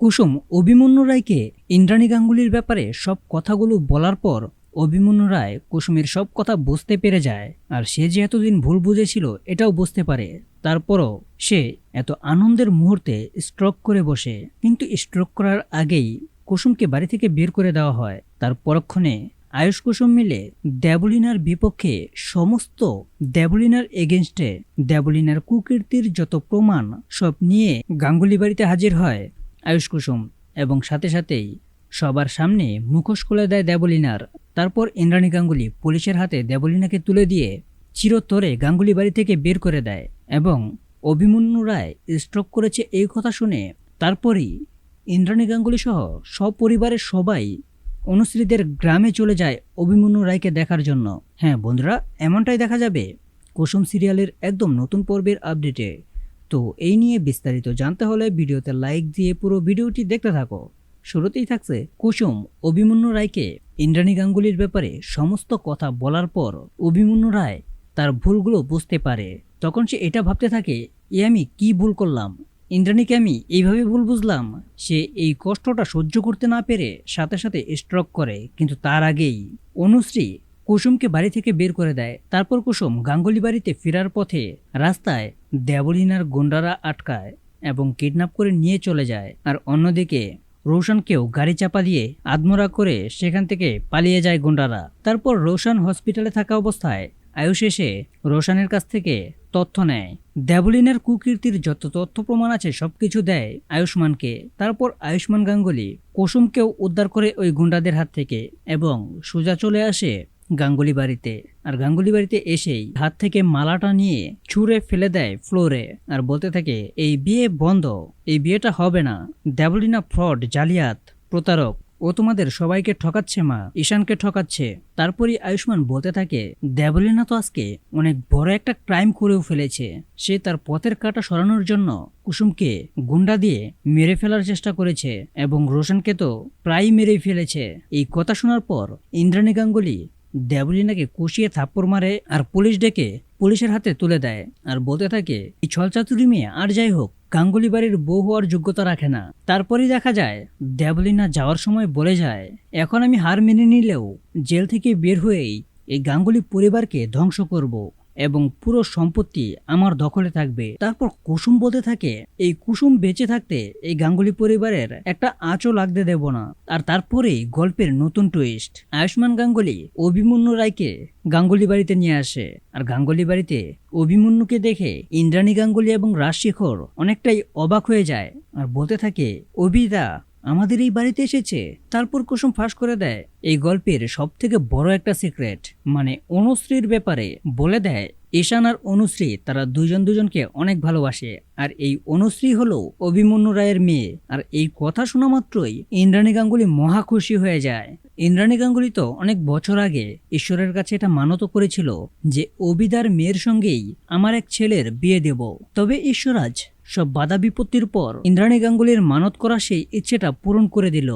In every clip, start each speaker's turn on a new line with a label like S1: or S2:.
S1: কুসুম, অভিমন্যু রায়কে ইন্দ্রাণী গাঙ্গুলির ব্যাপারে সব কথাগুলো বলার পর অভিমন্যু রায় কুসুমের সব কথা বুঝতে পেরে যায়। আর সে যে এতদিন ভুল বুঝেছিল, এটাও বুঝতে পারে। তারপরও সে এত আনন্দের মুহূর্তে স্ট্রোক করে বসে। কিন্তু স্ট্রোক করার আগেই কুসুমকে বাড়ি থেকে বের করে দেওয়া হয়। তার পরক্ষণে আয়ুষ কুসুম মিলে দেবলিনার বিপক্ষে সমস্ত দেবলিনার এগেনস্টে দেবলিনার কুকীর্তির যত প্রমাণ সব নিয়ে গাঙ্গুলি বাড়িতে হাজির হয়। আয়ুষ কুসুম এবং সাথে সাথেই সবার সামনে মুখোশ খুলে দেয় দেবলিনার। তারপর ইন্দ্রাণী গাঙ্গুলি পুলিশের হাতে দেবলিনাকে তুলে দিয়ে চিরতরে গাঙ্গুলি বাড়ি থেকে বের করে দেয় এবং অভিমন্যু রায় স্ট্রোক করেছে এই কথা শুনে তারপরই ইন্দ্রাণী গাঙ্গুলি সহ সপরিবারের সবাই অনুশ্রীদের গ্রামে চলে যায় অভিমন্যু রায়কে দেখার জন্য। হ্যাঁ বন্ধুরা, এমনটাই দেখা যাবে। কুসুম সিরিয়ালের একদম নতুন পর্বের আপডেটে তো এই নিয়ে বিস্তারিত জানতে হলে ভিডিওতে লাইক দিয়ে পুরো ভিডিওটি দেখতে থাকো। শুরুতেই থাকছে কুসুম অভিমন্যু রায়কে ইন্দ্রাণী গাঙ্গুলির ব্যাপারে সমস্ত কথা বলার পর অভিমন্যু রায় তার ভুলগুলো বুঝতে পারে। তখন সে এটা ভাবতে থাকে, এ আমি কি ভুল করলাম? ইন্দ্রাণীকে আমি এইভাবে ভুল বুঝলাম? সে এই কষ্টটা সহ্য করতে না পেরে সাথে সাথে স্ট্রোক করে, কিন্তু তার আগেই অনুশ্রী কুসুমকে বাড়ি থেকে বের করে দেয়। তারপর কুসুম গাঙ্গুলি বাড়িতে ফেরার পথে রাস্তায় দেবলিনার গুন্ডারা আটকায় এবং কিডন্যাপ করে নিয়ে চলে যায়। আর অন্যদিকে রোশনকেও গাড়ি চাপা দিয়ে আদমরা করে সেখান থেকে পালিয়ে যায় গুন্ডারা। তারপর রোশন হসপিটালে থাকা অবস্থায় আয়ুষ এসে রোশনের কাছ থেকে তথ্য নেয়। দেবলিনের কুকীর্তির যত তথ্য প্রমাণ আছে সবকিছু দেয় আয়ুষ্মানকে। তারপর আয়ুষ্মান গাঙ্গুলি কুসুমকেও উদ্ধার করে ওই গুন্ডাদের হাত থেকে এবং সোজা চলে আসে গাঙ্গুলি বাড়িতে। আর গাঙ্গুলি বাড়িতে এসেই হাত থেকে মালাটা নিয়ে ছুঁড়ে ফেলে দেয় ফ্লোরে আর বলতে থাকে, এই বিয়ে বন্ধ, এই বিয়েটা হবে না। দেবলিনা ফ্রড, জালিয়াত, প্রতারক, ও তোমাদের সবাইকে ঠকাচ্ছে মা, ঈশানকে ঠকাচ্ছে। তারপরই আয়ুষ্মান বলতে থাকে দেবলিনা তো আজকে অনেক বড় একটা ক্রাইম করেও ফেলেছে। সে তার পথের কাটা সরানোর জন্য কুসুমকে গুন্ডা দিয়ে মেরে ফেলার চেষ্টা করেছে এবং রোশনকে তো প্রায় মেরেই ফেলেছে। এই কথা শোনার পর ইন্দ্রাণী গাঙ্গুলি দেবলিনাকে কুশিয়ে থাপ্পড় মারে আর পুলিশ ডেকে পুলিশের হাতে তুলে দেয়। আর বলতে থাকে, এই ছলচাতুরি মেয়ে আর যাই হোক, গাঙ্গুলি বাড়ির বউ হওয়ার যোগ্যতা রাখে না। তারপরেই দেখা যায় দেবলিনা যাওয়ার সময় বলে যায়, এখন আমি হার মেনে নিলেও জেল থেকে বের হয়েই এই গাঙ্গুলি পরিবারকে ধ্বংস করব। এবং পুরো সম্পত্তি আমার দখলে থাকবে। তারপর কুসুম বলতে থাকে, এই কুসুম বেঁচে থাকতে এই গাঙ্গুলি পরিবারের একটা আঁচও লাগতে দেব না। আর তারপরেই গল্পের নতুন টুইস্ট আয়ুষ্মান গাঙ্গুলি অভিমন্যু রায়কে গাঙ্গুলি বাড়িতে নিয়ে আসে। আর গাঙ্গুলি বাড়িতে অভিমন্যুকে দেখে ইন্দ্রাণী গাঙ্গুলি এবং রাজশেখর অনেকটাই অবাক হয়ে যায়। আর বলতে থাকে, অভিদা আমাদের এই বাড়িতে এসেছে। তারপর কুসুম ফাঁস করে দেয়। এই গল্পের সব থেকে বড় একটা সিক্রেট মানে অনুশ্রীর ব্যাপারে। বলে দেয়, ঈশান আর অনুশ্রী, তারা দুজন দুজনকে অনেক ভালোবাসে। আর এই অনুশ্রী হলো অভিমন্যু রায়ের মেয়ে। আর এই কথা শোনা মাত্রই ইন্দ্রাণী গাঙ্গুলি মহা খুশি হয়ে যায়। ইন্দ্রাণী গাঙ্গুলি তো অনেক বছর আগে ঈশ্বরের কাছে এটা মানত করেছিল যে অবিদার মেয়ের সঙ্গেই আমার এক ছেলের বিয়ে দেব। তবে ঈশ্বরাজ সব বাধা বিপত্তির পর ইন্দ্রাণী গাঙ্গুলির মানত করা সেই ইচ্ছেটা পূরণ করে দিল।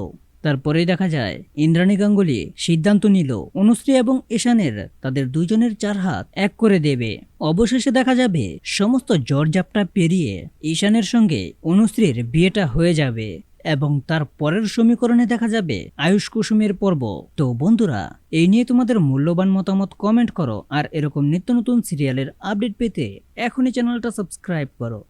S1: তারপরেই দেখা যায়, ইন্দ্রাণী গাঙ্গুলি সিদ্ধান্ত নিল, অনুশ্রী এবং ঈশানের তাদের দুইজনের চার হাত এক করে দেবে। অবশেষে দেখা যাবে, সমস্ত জর্জাপটা পেরিয়ে ঈশানের সঙ্গে অনুশ্রীর বিয়েটা হয়ে যাবে এবং তার পরের সমীকরণে দেখা যাবে আয়ুষ কুসুমের পর্ব। তো বন্ধুরা, এই নিয়ে তোমাদের মূল্যবান মতামত কমেন্ট করো আর এরকম নিত্য নতুন সিরিয়ালের আপডেট পেতে এখনই চ্যানেলটা সাবস্ক্রাইব করো।